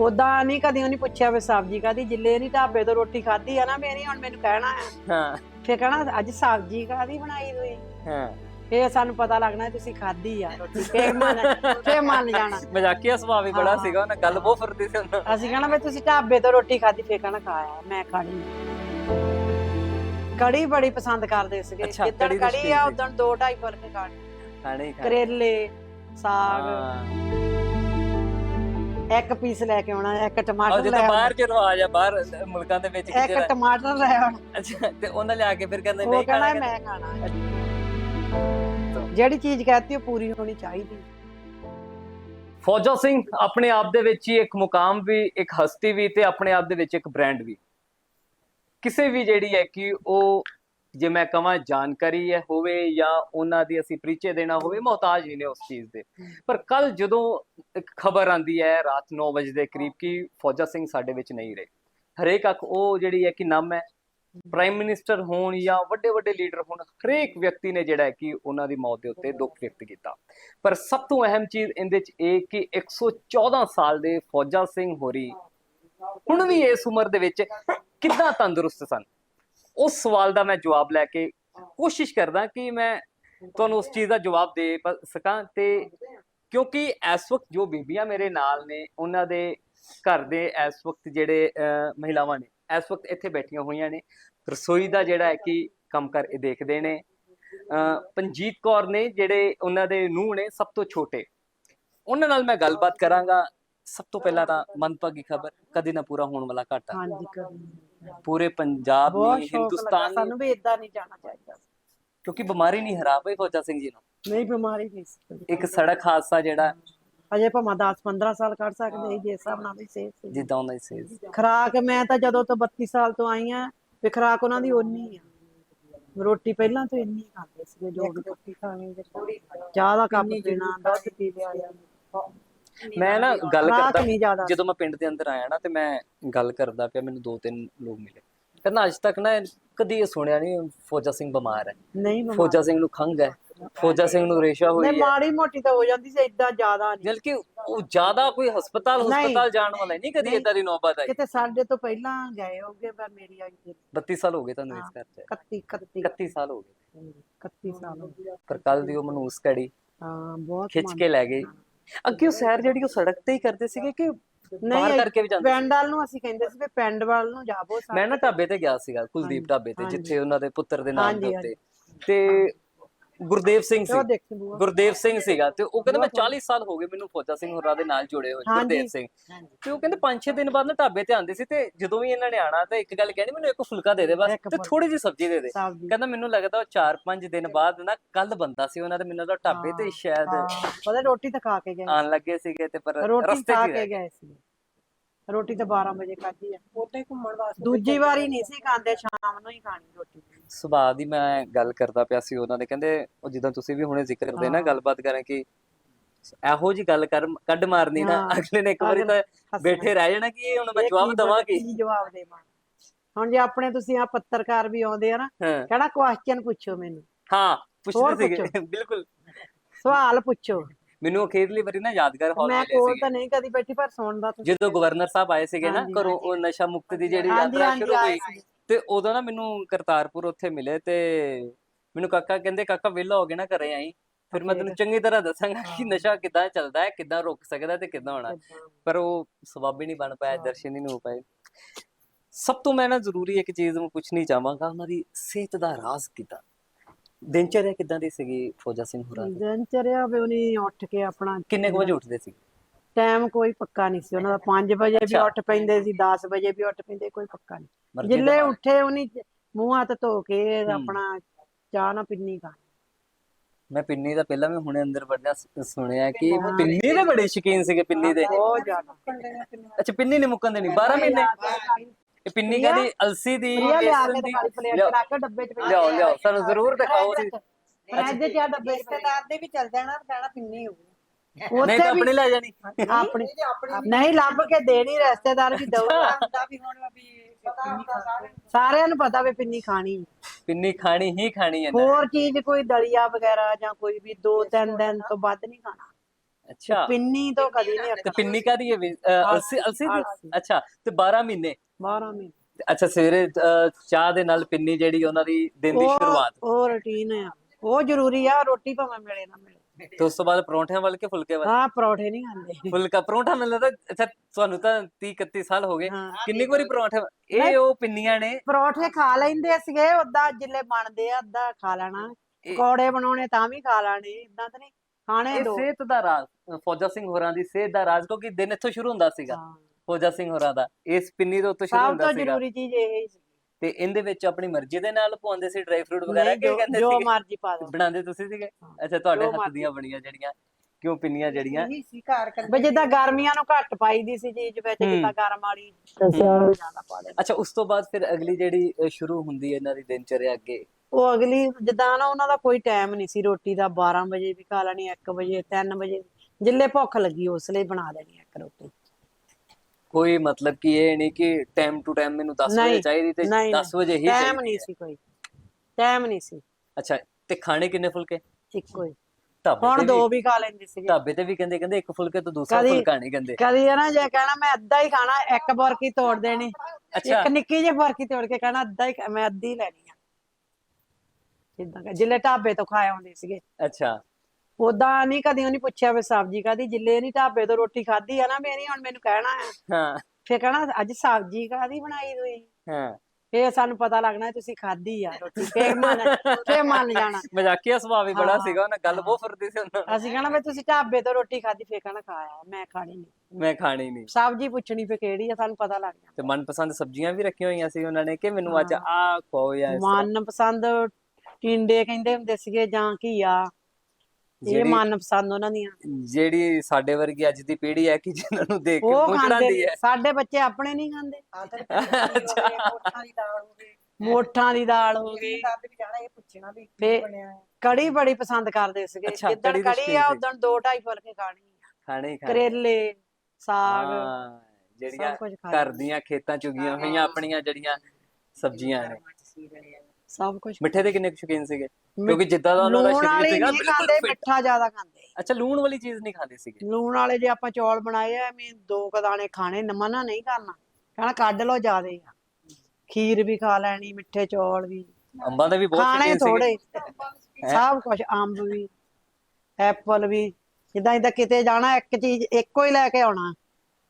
ਉਦਾਂ ਨਹੀਂ ਕਦੀ ਉਹਨੇ ਪੁੱਛਿਆ ਵੀ ਸਬਜ਼ੀ ਕਾਦੀ ਜਿੱਲੇ ਨਹੀਂ ਢਾਬੇ ਤੋਂ ਰੋਟੀ ਖਾਧੀ ਆ ਨਾ ਮੇਰੀ ਹੁਣ ਮੈਨੂੰ ਕਹਿਣਾ ਹਾਂ। ਫੇਰ ਕਹਿਣਾ ਅੱਜ ਸਬਜ਼ੀ ਕਾਦੀ ਬਣਾਈ ਤੁਸੀਂ? ਹਾਂ। ਫੇਰ ਸਾਨੂੰ ਪਤਾ ਲੱਗਣਾ ਤੁਸੀਂ ਖਾਧੀ ਆ ਰੋਟੀ ਫੇਰ ਮੰਨ ਫੇਰ ਮੰਨ ਜਾਣਾ। ਮਜ਼ਾਕੀਆ ਸੁਭਾਅ ਵੀ ਬੜਾ। ਸੀਗਾ ਉਹਨਾਂ ਗੱਲ ਬਹੁਤ ਫਰਦੀ ਸੀ ਉਹਨਾਂ। ਅਸੀਂ ਕਹਣਾ ਵੀ ਤੁਸੀਂ ਢਾਬੇ ਤੋਂ ਰੋਟੀ ਖਾਧੀ ਫੇਰ ਕਹਿਣਾ ਖਾਇਆ ਮੈਂ ਖਾਣੀ ਕੜੀ ਬੜੀ ਪਸੰਦ ਕਰਦੇ ਸੀਗੇ ਜਿੱਦਣ ਕੜੀ ਆ। ਉਦੋਂ ਦੋ ਢਾਈ ਫੁਲਕੇ ਖਾਣੇ। ਖਾਣੇ ਕਰੇਲੇ ਸਾਗ। ਇੱਕ ਪੀਸ ਲੈ ਕੇ ਆਉਣਾ ਇੱਕ ਟਮਾਟਰ ਜਿੱਦਾਂ ਲੈ ਆਉਣਾ ਬਾਹਰ ਚ ਰਿਵਾਜ ਆ ਬਾਹਰ ਮੁਲਕਾਂ ਦੇ ਵਿੱਚ ਇੱਕ ਕਿਤੇ ਟਮਾਟਰ ਲੈ ਆਉਣਾ। ਅੱਛਾ ਤੇ ਉਹਨਾਂ ਲਿਆ ਕੇ ਫਿਰ ਕਹਿੰਦੇ ਉਹ ਨਹੀਂ ਕਹਿਣਾ ਖਾਣਾ ਮੈਂ ਖਾਣਾ। ਜਿਹੜੀ ਚੀਜ਼ ਕਹਤੀ ਉਹ ਪੂਰੀ ਹੋਣੀ ਚਾਹੀਦੀ। ਫੌਜਾ ਸਿੰਘ ਆਪਣੇ ਆਪ ਦੇ ਵਿੱਚ ਹੀ ਇੱਕ ਮੁਕਾਮ ਵੀ ਇੱਕ ਹਸਤੀ ਵੀ ਤੇ ਆਪਣੇ ਆਪ ਦੇ ਵਿੱਚ ਇੱਕ ਬ੍ਰਾਂਡ ਵੀ। ਕਿਸੇ ਵੀ ਜਿਹੜੀ ਹੈ ਕਿ ਉਹ ਜੇ ਮੈਂ ਕਹਾਂ ਜਾਣਕਾਰੀ ਹੈ ਹੋਵੇ ਜਾਂ ਉਹਨਾਂ ਦੀ ਅਸੀਂ ਪਰਿਚੈ ਦੇਣਾ ਹੋਵੇ, ਮੁਹਤਾਜ ਹੀ ਨੇ ਉਸ ਚੀਜ਼ ਦੇ। ਪਰ ਕੱਲ ਜਦੋਂ ਇੱਕ ਖਬਰ ਆਂਦੀ ਹੈ ਰਾਤ 9 ਵਜੇ ਦੇ ਕਰੀਬ ਕਿ ਫੌਜਾ ਸਿੰਘ ਸਾਡੇ ਵਿੱਚ ਨਹੀਂ ਰਹੇ। ਹਰੇਕ ਅੱਖ ਉਹ ਜਿਹੜੀ ਹੈ ਕਿ ਨਾਮ ਹੈ। ਪ੍ਰਾਈਮ ਮਿਨਿਸਟਰ ਹੋਣ ਜਾਂ ਵੱਡੇ ਵੱਡੇ ਲੀਡਰ ਹੋਣ, ਹਰੇਕ ਵਿਅਕਤੀ ਨੇ ਜਿਹੜਾ ਹੈ ਕਿ ਉਹਨਾਂ ਦੀ ਮੌਤ ਦੇ ਉੱਤੇ ਦੁੱਖ ਵਿਅਕਤ ਕੀਤਾ। ਪਰ ਸਭ ਤੋਂ ਅਹਿਮ ਚੀਜ਼ ਇਹਦੇ ਚ ਇਹ ਕਿ 114 ਸਾਲ ਦੇ ਫੌਜਾ ਸਿੰਘ ਹੋਰੀ, ਹੁਣ ਵੀ ਇਸ ਉਮਰ ਦੇ ਵਿੱਚ ਕਿੱਦਾਂ ਤੰਦਰੁਸਤ ਸਨ? ਉਸ ਸਵਾਲ ਦਾ ਮੈਂ ਜਵਾਬ ਲੈ ਕੇ ਕੋਸ਼ਿਸ਼ ਕਰਦਾ ਕਿ ਮੈਂ ਤੁਹਾਨੂੰ ਉਸ ਚੀਜ਼ ਦਾ ਜਵਾਬ ਦੇ ਸਕਾਂ ਤੇ ਕਿਉਂਕਿ ਇਸ ਵਕਤ ਜੋ ਬੀਬੀਆਂ ਮੇਰੇ ਨਾਲ ਨੇ ਉਹਨਾਂ ਦੇ ਘਰ ਦੇ ਇਸ ਵਕਤ ਜਿਹੜੇ ਮਹਿਲਾਵਾਂ ਨੇ ਇਸ ਵਕਤ ਇੱਥੇ ਬੈਠੀਆਂ ਹੋਈਆਂ ਨੇ। ਰਸੋਈ ਦਾ ਜਿਹੜਾ ਹੈ ਕਿ ਕੰਮ ਕਰ ਇਹ ਦੇਖਦੇ ਨੇ। ਅਹ, ਪਨਜੀਤ ਕੌਰ ਨੇ ਜਿਹੜੇ ਉਹਨਾਂ ਦੇ ਨੂੰਹ ਨੇ ਸਭ ਤੋਂ ਛੋਟੇ। ਉਹਨਾਂ ਨਾਲ ਮੈਂ ਗੱਲਬਾਤ ਕਰਾਂਗਾ। ਸਭ ਤੋਂ ਪਹਿਲਾਂ ਤਾਂ ਮੰਦਭਾਗੀ ਖਬਰ ਕਦੇ ਨਾ ਪੂਰਾ ਹੋਣ ਵਾਲਾ ਘਾਟਾ। ਹਾਂਜੀ ਪੂਰੇ ਪੰਜਾਬ ਬਹੁਤ ਨੇ ਸ਼ੌਕ ਲੱਗਾ ਹਿੰਦੁਸਤਾਨ ਸਾਨੂੰ ਵੀ ਇਦਾਂ ਨਹੀਂ ਜਾਣਾ ਚਾਹੀਦਾ। ਕਿਉਂਕਿ ਬਿਮਾਰੀ ਨਹੀਂ ਹਰਾ ਪਈ ਫੌਜਾ ਸਿੰਘ ਜੀ ਨੂੰ। ਨਹੀਂ ਬਿਮਾਰੀ ਨਹੀਂ ਸੀ। ਇੱਕ ਸੜਕ ਹਾਦਸਾ ਜਿਹੜਾ ਅਜੇ ਭਾਵੇਂ 10 15 ਸਾਲ ਕੱਢ ਸਕਦੇ ਸੀ ਜੇ ਹਿਸਾਬ ਨਾਲ ਵੀ ਸੇਫ ਸੀ। ਜਿੱਦਾਂ ਹੁੰਦਾ ਸੀ। ਖਰਾਕ ਮੈਂ ਤਾਂ ਜਦੋਂ ਤੋਂ 32 ਸਾਲ ਤੋਂ ਆਈ ਆ ਵੀ ਖਰਾਕ ਉਹਨਾਂ ਦੀ ਓਨੀ ਆ। ਰੋਟੀ ਪਹਿਲਾਂ ਤੋਂ ਇੰਨੀ ਖਾਂਦੇ ਸੀਗੇ ਜੋ ਵੀ ਰੋਟੀ ਖਾਣੀ ਚਾਹ ਦਾ ਕੱਪ ਪੀਣਾ ਦੁੱਧ ਪੀ ਲਿਆ। ਮੈਂ ਨਾ ਗੱਲ ਕਰਦਾ ਜ਼ਿਆਦਾ। ਜਦੋਂ ਮੈਂ ਪਿੰਡ ਦੇ ਅੰਦਰ ਆਇਆ ਨਾ ਤੇ ਮੈਂ ਗੱਲ ਕਰਦਾ ਪਿਆ ਮੈਨੂੰ ਦੋ ਤਿੰਨ ਲੋਕ ਮਿਲੇ। ਕਹਿੰਦਾ ਅੱਜ ਤੱਕ ਨਾ ਕਦੀ ਇਹ ਸੁਣਿਆ ਨਹੀਂ ਫੌਜਾ ਸਿੰਘ ਬਿਮਾਰ ਹੈ। ਨਹੀਂ ਬਿਮਾਰ। ਫੌਜਾ ਸਿੰਘ ਨੂੰ ਖੰਘ ਹੈ। ਫੌਜਾ ਸਿੰਘ ਨੂੰ ਰੇਸ਼ਾ ਹੋਈ ਨਹੀਂ ਹੈ। ਮਾੜੀ ਮੋਟੀ ਤਾਂ ਹੋ ਜਾਂਦੀ ਸੀ ਏਦਾਂ ਜ਼ਿਆਦਾ ਨਹੀਂ। ਬਲਕਿ ਉਹ ਜ਼ਿਆਦਾ ਕੋਈ ਹਸਪਤਾਲ ਨਹੀਂ। ਹਸਪਤਾਲ ਜਾਣ ਵਾਲਾ ਨਹੀਂ ਕਦੀ ਨਹੀਂ। ਇਦਾਂ ਦੀ ਨੌਬਤ ਆਈ। ਕਿਤੇ ਸਾਡੇ ਤੋਂ ਪਹਿਲਾਂ ਗਏ ਹੋਗੇ ਪਰ ਮੇਰੀ ਆਈ ਸੀ। 32 ਸਾਲ ਹੋ ਗਏ ਤੁਹਾਨੂੰ ਇਸ ਘਰ 'ਚ। 31 31 31 ਸਾਲ ਹੋ ਗਏ। 31 ਸਾਲ ਹੋ ਗਏ। ਪਰ ਕੱਲ ਦੀ ਉਹ ਮਨੂਸ ਕੜੀ ਹਾਂ ਬਹੁਤ ਖਿੱਚ ਮਨ- ਕੇ ਲੈ ਗਈ। ਅੱਗੇ ਉਹ ਸੈਰ ਜਿਹੜੀ ਉਹ ਸੜਕ ਤੇ ਹੀ ਕਰਦੇ ਸੀਗੇ ਕਿ ਬਾਹਰ ਕਰਕੇ ਵੀ ਜਾਂਦੇ ਪਿੰਡ ਵੱਲ ਨੂੰ ਅਸੀਂ ਕਹਿੰਦੇ ਸੀ ਵੀ ਪਿੰਡ ਵੱਲ ਨੂੰ ਜਾਵੋ ਮੈਂ ਨਾ ਢਾਬੇ ਤੇ ਗਿਆ ਸੀਗਾ ਕੁਲਦੀਪ ਢਾਬੇ ਤੇ। ਜਿੱਥੇ ਉਹਨਾਂ ਦੇ ਪੁੱਤਰ ਦੇ ਨਾਮ ਦੇ ਉੱਤੇ। ਤੇ ਗੁਰਦੇਵ ਸਿੰਘ ਉਹ ਸੀ। ਦੇਖੀ ਬੂਆ। ਗੁਰਦੇਵ ਸਿੰਘ ਸੀਗਾ ਤੇ ਉਹ ਕਹਿੰਦਾ ਮੈਂ ਬਹੁਤ 40 ਸਾਲ ਹੋ ਗਏ ਮੈਨੂੰ ਫੌਜਾ ਸਿੰਘ ਹੋਰਾਂ ਦੇ ਨਾਲ ਜੁੜੇ ਹੋਏ ਹਾਂਜੀ। ਗੁਰਦੇਵ ਸਿੰਘ। ਤੇ ਉਹ ਕਹਿੰਦੇ 5-6 ਦਿਨ ਬਾਅਦ ਨਾ ਢਾਬੇ ਤੇ ਆਉਂਦੇ ਸੀ ਤੇ ਜਦੋਂ ਵੀ ਇਹਨਾਂ ਨੇ ਆਣਾ ਤਾਂ ਇੱਕ ਗੱਲ ਕਹਿਣੀ ਮੈਨੂੰ ਇੱਕ ਫੁਲਕਾ ਦੇ ਦੇ ਬਸ ਇੱਕ ਤੇ ਫੁਲਕਾ। ਥੋੜੀ ਜਿਹੀ ਸਬਜ਼ੀ ਦੇ ਦੇ। ਕਹਿੰਦਾ ਮੈਨੂੰ ਲੱਗਦਾ ਉਹ 4-5 ਦਿਨ ਬਾਅਦ ਨਾ ਕੱਲ ਬੰਦਾ ਸੀ ਉਹਨਾਂ ਦੇ ਮੈਨੂੰ ਤਾਂ ਢਾਬੇ ਤੇ ਸ਼ਾਇਦ ਹਾਂ, ਪਤਾ ਰੋਟੀ ਤਾਂ ਖਾ ਕੇ ਗਏ ਆਣ ਲੱਗੇ ਸੀਗੇ ਤੇ ਪਰ ਰੋਟੀ ਰਸਤੇ ਖਾ 'ਚ ਕੇ। ਗਏ। ਸੀ ਰੋਟੀ ਤਾਂ 12 ਵਜੇ ਖਾਧੀ ਆ। ਉੱਥੇ ਘੁੰਮਣ ਵਾਸਤੇ ਦੂਜੀ ਵਾਰੀ ਨਹੀਂ ਸੀ ਖਾਂਦੇ ਸ਼ਾਮ ਨੂੰ ਹੀ ਖਾਣੀ ਰੋਟੀ। ਸੁਭਾਅ ਦੀ ਮੈਂ ਗੱਲ ਕਰਦਾ ਪਿਆ ਸੀ ਉਹਨਾਂ ਨੇ ਕਹਿੰਦੇ ਉਹ ਜਿੱਦਾਂ ਤੁਸੀਂ ਵੀ ਹੁਣੇ ਜ਼ਿਕਰ ਕਰਦੇ ਨਾ। ਗੱਲਬਾਤ ਕਰਾਂ ਕਿ ਇਹੋ ਜੀ ਗੱਲ ਕਰ ਕੱਢ ਮਾਰਨੀ ਨਾ। ਅਗਲੇ ਨੇ ਇੱਕ ਵਾਰੀ ਤਾਂ। ਬੈਠੇ ਰਹਿ ਜਾਣਾ ਕਿ ਹੁਣ ਮੈਂ ਜਵਾਬ ਦਵਾਂ ਕਿ ਜਵਾਬ ਦੇਵਾਂ? ਹੁਣ ਜੇ ਆਪਣੇ ਤੁਸੀਂ ਆ ਪੱਤਰਕਾਰ ਵੀ ਆਉਂਦੇ ਆ ਨਾ ਕਿਹੜਾ ਕੁਐਸਚਨ ਪੁੱਛੋ ਮੈਨੂੰ? ਹਾਂ ਪੁੱਛਦੇ ਸੀਗੇ। ਬਿਲਕੁਲ। ਸਵਾਲ ਪੁੱਛੋ। ਮੈਨੂੰ ਅਖੀਰਲੀ ਵਾਰੀ ਨਾ ਯਾਦਗਾਰ ਹਾਲ ਮੈਂ ਕੋਲ ਸੀਗੇ ਤਾਂ ਨਹੀਂ ਕਦੀ ਬੈਠੀ ਪਰ ਸੁਣਦਾ ਤੁਸੀਂ ਜਦੋਂ ਗਵਰਨਰ ਸਾਹਿਬ ਆਏ ਸੀਗੇ ਨਾ ਹਾਂਜੀ, ਘਰੋਂ ਉਹ ਨਸ਼ਾ ਮੁਕਤ ਦੀ ਜਿਹੜੀ ਹਾਂਜੀ, ਯਾਤਰਾ ਹਾਂਜੀ, ਸ਼ੁਰੂ ਆਏ ਹੋਈ ਸੀ। ਤੇ ਉਦੋਂ ਨਾ ਮੈਨੂੰ ਕਰਤਾਰਪੁਰ ਉੱਥੇ ਮਿਲੇ ਤੇ ਮੈਨੂੰ ਕਾਕਾ ਕਹਿੰਦੇ ਕਾਕਾ ਵਿਹਲਾ ਹੋ ਗਿਆ ਨਾ ਘਰੇ ਆਈ ਫਿਰ ਮੈਂ? ਤੈਨੂੰ ਚੰਗੀ ਤਰ੍ਹਾਂ ਦੱਸਾਂਗਾ ਕਿ। ਨਸ਼ਾ ਕਿੱਦਾਂ ਚੱਲਦਾ ਹੈ ਕਿੱਦਾਂ ਰੁਕ ਸਕਦਾ ਤੇ ਕਿੱਦਾਂ ਹੋਣਾ ਪਰ ਉਹ ਸਵਾਬ ਹੀ ਨਹੀਂ ਬਣ ਪਾਇਆ ਹਾਂ। ਦਰਸ਼ਨ ਹੀ ਨਹੀਂ ਹੋ ਪਾਏ ਸਭ ਤੋਂ ਮੈਂ ਨਾ ਜ਼ਰੂਰੀ ਇੱਕ ਚੀਜ਼ ਨੂੰ ਪੁੱਛਣੀ ਚਾਹਾਂਗਾ ਉਹਨਾਂ ਦੀ ਸਿਹਤ ਦਾ ਰਾਜ਼ ਕਿੱਦਾਂ ਦਿਨਚਰਿਆ ਕਿੱਦਾਂ ਦੀ ਸੀਗੀ ਫੌਜਾ ਸਿੰਘ ਹੋਰਾਂ ਦੀ ਦਿਨ ਚਰਿਆ ਵੀ ਉਹਨੇ ਉੱਠ ਕੇ ਆਪਣਾ ਕਿੰਨੇ ਕੁ ਵਜੇ ਉੱਠਦੇ ਸੀ ਟਾਈਮ ਕੋਈ ਪੱਕਾ ਨਹੀਂ ਸੀ ਉਹਨਾਂ ਦਾ 5 ਵਜੇ ਵੀ ਅੱਛਾ। ਉੱਠ ਪੈਂਦੇ ਸੀ 10 ਵਜੇ ਵੀ ਉੱਠ ਪੈਂਦੇ ਕੋਈ ਪੱਕਾ ਨਹੀਂ ਮਰਜ਼ੀ ਦੇ ਜਿੱਲੇ। ਉੱਠੇ ਉਹਨੇ ਮੂੰਹ ਹੱਥ ਧੋ ਕੇ ਹੂੰ। ਆਪਣਾ ਚਾਹ ਨਾ ਪਿੰਨੀ ਖਾ ਮੈਂ ਪਿੰਨੀ ਦਾ ਪਹਿਲਾਂ ਵੀ ਹੁਣੇ ਅੰਦਰ ਵੜਿਆ ਸ- ਸੁਣਿਆ ਕਿ ਹਾਂ। ਪਿੰਨੀ ਦੇ ਬੜੇ ਸ਼ੌਕੀਨ ਸੀਗੇ ਪਿੰਨੀ ਦੇ ਬਹੁਤ ਜ਼ਿਆਦਾ ਅੱਛਾ ਪਿੰਨੀ ਨਹੀਂ ਮੁੱਕਣ ਦੇਣੀ 12 ਮਹੀਨੇ ਇਹ ਪਿੰਨੀ? ਕਾਦੀ ਅਲਸੀ ਦੀ ਪ੍ਰਿਆ ਲਿਆ ਕੇ ਦੀ ਦਿਖਾਈ ਪਲੇਟ ਲਿਆਓ, ਚ ਰੱਖ ਡੱਬੇ ਚ ਲਿਆਓ ਲਿਆਓ ਸਾਨੂੰ ਜ਼ਰੂਰ ਦਿਖਾਓ ਜੀ। ਫਰਿੱਜ ਚ ਆ ਡੱਬੇ ਚ ਰਿਸ਼ਤੇਦਾਰ ਦੇ ਵੀ ਚੱਲ ਜਾਣਾ ਤੇ ਕਹਿਣਾ ਪਿੰਨੀ ਹੋ ਗਈ ਨਹੀਂ ਉੱਥੇ ਤਾਂ ਵੀ ਆਪਣੀ ਲੈ ਜਾਣੀ। ਆਪਣੀ ਨਹੀਂ ਲੱਭ ਕੇ ਦੇਣੀ ਰਿਸ਼ਤੇਦਾਰ ਵੀ ਦਊਗਾ। ਹੁੰਦਾ ਵੀ ਹੁਣ ਵੀ ਪਤਾ ਹੁੰਦਾ ਸਾਰਿਆਂ ਨੂੰ। ਸਾਰਿਆਂ ਨੂੰ ਪਤਾ ਵੀ ਪਿੰਨੀ ਖਾਣੀ। ਪਿੰਨੀ ਖਾਣੀ ਹੀ ਖਾਣੀ ਹੈ ਨਾ। ਹੋਰ ਚੀਜ਼ ਕੋਈ ਦਲੀਆ ਵਗੈਰਾ ਜਾਂ ਕੋਈ ਵੀ ਦੋ ਤਿੰਨ ਦਿਨ ਤੋਂ ਵੱਧ ਨਹੀਂ ਖਾਣਾ। ਅੱਛਾ। ਪਿੰਨੀ ਤੋਂ ਕਦੀ ਨਹੀਂ ਤੇ ਪਿੰਨੀ ਕਾਦੀ ਹੈ ਵੀ? ਅਲਸੀ ਅਲਸੀ ਦੀ? ਅੱਛਾ ਤੇ 12 ਮਹੀਨੇ? 12 ਮਹੀਨੇ। ਤੇ ਅੱਛਾ ਸਵੇਰੇ ਚਾਹ ਦੇ ਨਾਲ ਪਿੰਨੀ ਜਿਹੜੀ ਉਹਨਾਂ ਦੀ ਦਿਨ ਦੀ ਉਹ ਸ਼ੁਰੂਆਤ। ਉਹ ਰੁਟੀਨ ਆ। ਉਹ ਜ਼ਰੂਰੀ ਆ ਰੋਟੀ ਭਾਵੇਂ ਮਿਲੇ ਨਾ ਮਿਲੇ। ਤੇ ਉਸ ਤੋਂ ਬਾਅਦ ਪਰੌਂਠਿਆਂ ਵੱਲ ਕੇ ਫੁਲਕੇ ਵੱਲ? ਹਾਂ ਪਰੌਠੇ ਨਹੀਂ ਖਾਂਦੇ ਫੁਲਕਾ ਪਰੌਂਠਾ ਮੈਨੂੰ ਲੱਗਦਾ ਅੱਛਾ ਤੁਹਾਨੂੰ ਤਾਂ 30 31 ਸਾਲ ਹੋ ਗਏ। ਹਾਂ। ਕਿੰਨੀ ਕੁ ਵਾਰੀ ਪਰੌਂਠੇ ਇਹ ਉਹ ਪਿੰਨੀਆਂ ਨੇ? ਪਰੌਠੇ ਖਾ ਲੈਂਦੇ ਸੀਗੇ ਉਦਾਂ ਜਿੱਲੇ ਬਣਦੇ ਆ ਅੱਧਾ ਖਾ ਲੈਣਾ। ਇਹ- ਕੌੜੇ ਬਣਾਉਣੇ ਤਾਂ ਵੀ ਖਾ ਲੈਣੇ ਇਦਾਂ ਤਾਂ ਨਹੀਂ। ਖਾਣੇ ਇਹ ਦੋ। ਸਿਹਤ ਦਾ ਰਾਜ ਫੌਜਾ ਸਿੰਘ ਹੋਰਾਂ ਦੀ ਸਿਹਤ ਦਾ ਰਾਜ ਕਿਉਂਕਿ ਦਿਨ ਇੱਥੋਂ ਸ਼ੁਰੂ ਹੁੰਦਾ ਸੀਗਾ ਹਾਂ। ਫੌਜਾ ਸਿੰਘ ਹੋਰਾਂ ਦਾ। ਇਸ ਪਿੰਨੀ ਤੋਂ ਉੱਤੋਂ ਸ਼ੁਰੂ ਸਭ ਹੁੰਦਾ ਤੋਂ ਸੀਗਾ। ਜ਼ਰੂਰੀ ਚੀਜ਼ ਇਹ ਹੀ ਸੀ। ਤੇ ਇਹਦੇ ਵਿੱਚ ਆਪਣੀ ਮਰਜ਼ੀ ਦੇ ਨਾਲ ਪਾਉਂਦੇ ਸੀ ਡਰਾਈ ਫਰੂਟ ਵਗੈਰਾ ਕੀ ਜੋ ਕਹਿੰਦੇ ਜੋ ਮਰਜ਼ੀ ਪਾ ਦੋ ਬਣਾਉਂਦੇ ਤੁਸੀਂ ਸੀਗੇ। ਅੱਛਾ ਤੁਹਾਡੇ ਜੋ ਹੱਥ ਮਰਜ਼ੀ। ਦੀਆਂ ਬਣੀਆਂ ਜਿਹੜੀਆਂ ਕਿਉਂ ਪਿੰਨੀਆਂ ਜਿਹੜੀਆਂ? ਇਹੀ ਸੀ ਘਰ ਕਰ ਵੀ ਜਿੱਦਾਂ ਗਰਮੀਆਂ ਨੂੰ ਘੱਟ ਪਾਈਦੀ ਸੀ ਚੀਜ਼ ਵਿੱਚ ਹੂੰ। ਜਿੱਦਾਂ ਗਰਮ ਵਾਲੀ ਜ਼ਿਆਦਾ ਪਾ ਦੇਣਾ ਅੱਛਾ ਉਸ ਤੋਂ ਬਾਅਦ ਫਿਰ ਅਗਲੀ ਜਿਹੜੀ ਅ, ਸ਼ੁਰੂ ਹੁੰਦੀ ਹੈ ਇਹਨਾਂ ਦੀ ਦਿਨਚਰਿਆ ਅੱਗੇ ਉਹ ਅਗਲੀ ਜਿੱਦਾਂ ਨਾ ਉਹਨਾਂ ਦਾ ਕੋਈ ਟਾਈਮ ਨਹੀਂ ਸੀ ਰੋਟੀ ਦਾ 12 ਵਜੇ ਵੀ ਖਾ ਲੈਣੀ 1 ਵਜੇ 3 ਵਜੇ ਜਿੱਲੇ ਭੁੱਖ ਲੱਗੀ ਉਸ ਲਈ ਬਣਾ ਦੇਣੀ ਇੱਕ ਰੋਟੀ। ਕੋਈ ਮਤਲਬ ਕਿ ਇਹ ਨਹੀਂ ਕਿ ਟਾਈਮ ਟੂ ਟਾਈਮ ਮੈਨੂੰ 10 ਵਜੇ ਨਹੀਂ, ਚਾਹੀਦੀ ਤੇ ਨਹੀਂ 10 ਵਜੇ ਹੀ ਟਾਈਮ ਚਾਹੀਦੀ ਨਹੀਂ ਹੈ। ਸੀ ਕੋਈ ਟਾਈਮ ਨਹੀਂ ਸੀ। ਅੱਛਾ ਤੇ ਖਾਣੇ ਕਿੰਨੇ ਫੁਲਕੇ? ਇੱਕੋ ਹੀ। ਢਾਬੇ ਹੁਣ ਤੇ ਦੋ ਵੀ ਵੀ ਖਾ ਲੈਂਦੇ ਸੀਗੇ। ਢਾਬੇ ਤੇ ਵੀ ਕਹਿੰਦੇ ਕਹਿੰਦੇ ਇੱਕ ਫੁਲਕੇ ਤੋਂ ਦੂਸਰਾ ਕਦੀ- ਫੁਲਕਾ ਨਹੀਂ ਕਹਿੰਦੇ। ਕਦੀ ਇਹ ਨਾ ਜੇ ਕਹਿਣਾ ਮੈਂ ਅੱਧਾ ਹੀ ਖਾਣਾ ਇੱਕ ਬੁਰਕੀ ਤੋੜ ਦੇਣੀ। ਅੱਛਾ। ਇੱਕ ਨਿੱਕੀ ਜਿਹੀ ਬੁਰਕੀ ਤੋੜ ਕੇ ਕਹਿਣਾ ਅੱਧਾ ਹੀ ਖਾ- ਮੈਂ ਅੱਧੀ ਲੈਣੀ ਆ। ਇਦਾਂ ਜਿੱਲੇ ਢਾਬੇ ਤੋਂ ਖਾਏ ਆਉਂਦੇ ਸੀਗੇ। ਅੱਛਾ। ਉਦਾਂ ਨਹੀਂ ਕਦੀ ਉਹਨੇ ਪੁੱਛਿਆ ਵੀ ਸਬਜ਼ੀ ਕਾਦੀ ਜਿੱਲੇ ਨਹੀਂ ਢਾਬੇ ਤੋਂ ਰੋਟੀ ਖਾਧੀ ਆ ਨਾ ਮੇਰੀ ਹੁਣ ਮੈਨੂੰ ਕਹਿਣਾ ਹਾਂ। ਫੇਰ ਕਹਿਣਾ ਅੱਜ ਸਬਜ਼ੀ ਕਾਦੀ ਬਣਾਈ ਤੁਸੀਂ? ਹਾਂ। ਫੇਰ ਸਾਨੂੰ ਪਤਾ ਲੱਗਣਾ ਤੁਸੀਂ ਖਾਧੀ ਆ ਰੋਟੀ ਫੇਰ ਮੰਨ ਫੇਰ ਮੰਨ ਜਾਣਾ। ਮਜ਼ਾਕੀਆ ਸੁਭਾਅ ਵੀ ਬੜਾ ਹਾਂ, ਸੀਗਾ ਉਹਨਾਂ ਗੱਲ ਬਹੁਤ ਫਿਰਦੀ ਸੀ ਉਹਨਾਂ ਨਾਲ। ਅਸੀਂ ਕਹਿਣਾ ਵੀ ਤੁਸੀਂ ਢਾਬੇ ਤੋਂ ਰੋਟੀ ਖਾਧੀ ਫੇਰ ਕਹਿਣਾ ਖਾਇਆ ਮੈਂ ਖਾਣੀ ਨਹੀਂ। ਮੈਂ ਖਾਣੀ ਨਹੀਂ। ਸਬਜ਼ੀ ਪੁੱਛਣੀ ਫੇਰ ਕਿਹੜੀ ਆ ਸਾਨੂੰ ਪਤਾ ਲੱਗ ਜਾਣਾ ਤੇ ਮਨਪਸੰਦ ਸਬਜ਼ੀਆਂ ਵੀ ਰੱਖੀਆਂ ਹੋਈਆਂ ਸੀ ਉਹਨਾਂ ਨੇ ਕਿ ਮੈਨੂੰ ਅੱਜ ਆਹ ਖਵਾਓ ਜਾਂ ਇਸ ਤਰ੍ਹਾਂ। ਮਨਪਸੰਦ ਟਿੰਡੇ ਕਹਿੰਦੇ ਹੁੰਦੇ ਸੀਗੇ ਜਾਂ ਘੀਆ। ਇਹ ਜਿਹੜੀ- ਮਨਪਸੰਦ ਉਹਨਾਂ ਦੀਆਂ। ਜਿਹੜੀ ਸਾਡੇ ਵਰਗੀ ਅੱਜ ਦੀ ਪੀੜ੍ਹੀ ਹੈ ਕਿ ਜਿਨ੍ਹਾਂ ਨੂੰ ਦੇਖ ਕੇ ਉਹ ਖਾਂਦੇ ਨੇ। ਹੈ। ਸਾਡੇ ਬੱਚੇ ਆਪਣੇ ਨਹੀਂ ਖਾਂਦੇ। ਆਦਰ ਕੋਠਾਂ ਦੀ ਦਾਲ ਹੋ ਗਈ। ਮੋਠਾਂ ਦੀ ਦਾਲ ਹੋ ਗਈ। ਰਿਸ਼ਤੇਦਾਰ ਦੇ ਵੀ ਜਾਣਾ ਇਹ ਪੁੱਛਣਾ ਵੀ ਕੀ ਫੇ- ਬਣਿਆ ਹੈ ਕੜੀ ਬੜੀ ਪਸੰਦ ਕਰਦੇ ਸੀਗੇ। ਅੱਛਾ, ਜਿੱਦਣ ਕੜੀ ਦੀ ਕੜੀ ਆ ਸ਼ੌਕੀਨ। ਉਦੋਂ ਦੋ ਢਾਈ ਫੁਲਕੇ ਖਾਣੀ ਖਾਣੇ ਹੀ ਖਾਣੇ। ਕਰੇਲੇ ਸਾਗ ਹਾਂ ਜਿਹੜੀਆਂ ਸਭ ਕੁਝ ਖਾ ਘਰ ਦੀਆਂ ਖੇਤਾਂ ਚ ਉਗੀਆਂ ਹੋਈਆਂ ਆਪਣੀਆਂ ਜਿਹੜੀਆਂ ਸਬਜ਼ੀਆਂ ਨੇ। ਸਭ ਕੁਝ ਮਿੱਠੇ ਦੇ ਕਿੰਨੇ ਕੁ ਸ਼ੌਕੀਨ ਸੀਗੇ? ਕਿਉਂਕਿ ਜਿੱਦਾਂ ਦਾ ਉਹਨਾਂ ਦਾ ਲੂਣ ਸਰੀਰ ਵਾਲੀ ਸੀਗਾ ਨਹੀਂ ਬਿਲਕੁਲ ਖਾਂਦੇ fit। ਮਿੱਠਾ ਜ਼ਿਆਦਾ ਖਾਂਦੇ। ਅੱਛਾ ਲੂਣ ਵਾਲੀ ਚੀਜ਼ ਨਹੀਂ ਖਾਂਦੇ ਸੀਗੇ? ਲੂਣ ਵਾਲੇ ਜੇ ਆਪਾਂ ਚੌਲ ਬਣਾਏ ਆ ਐਵੇਂ ਦੋ ਕਦਾਣੇ ਖਾਣੇ ਨਮਨਾ ਨਹੀਂ ਕਰਨਾ। ਕਹਿਣਾ ਕੱਢ ਲਓ ਜ਼ਿਆਦੇ ਆ। ਖੀਰ ਵੀ ਖਾ ਲੈਣੀ ਮਿੱਠੇ ਚੌਲ ਵੀ। ਅੰਬਾਂ ਦੇ ਵੀ ਬਹੁਤ ਖਾਣੇ ਸ਼ੌਕੀਨ ਸੀਗੇ। ਥੋੜੇ ਸਭ ਕੁਝ ਅੰਬ ਵੀ ਐਪਲ ਵੀ। ਜਿੱਦਾਂ ਜਿੱਦਾਂ ਕਿਤੇ ਜਾਣਾ ਇੱਕ ਚੀਜ਼ ਇੱਕੋ ਹੀ ਲੈ ਕੇ ਆਉਣਾ।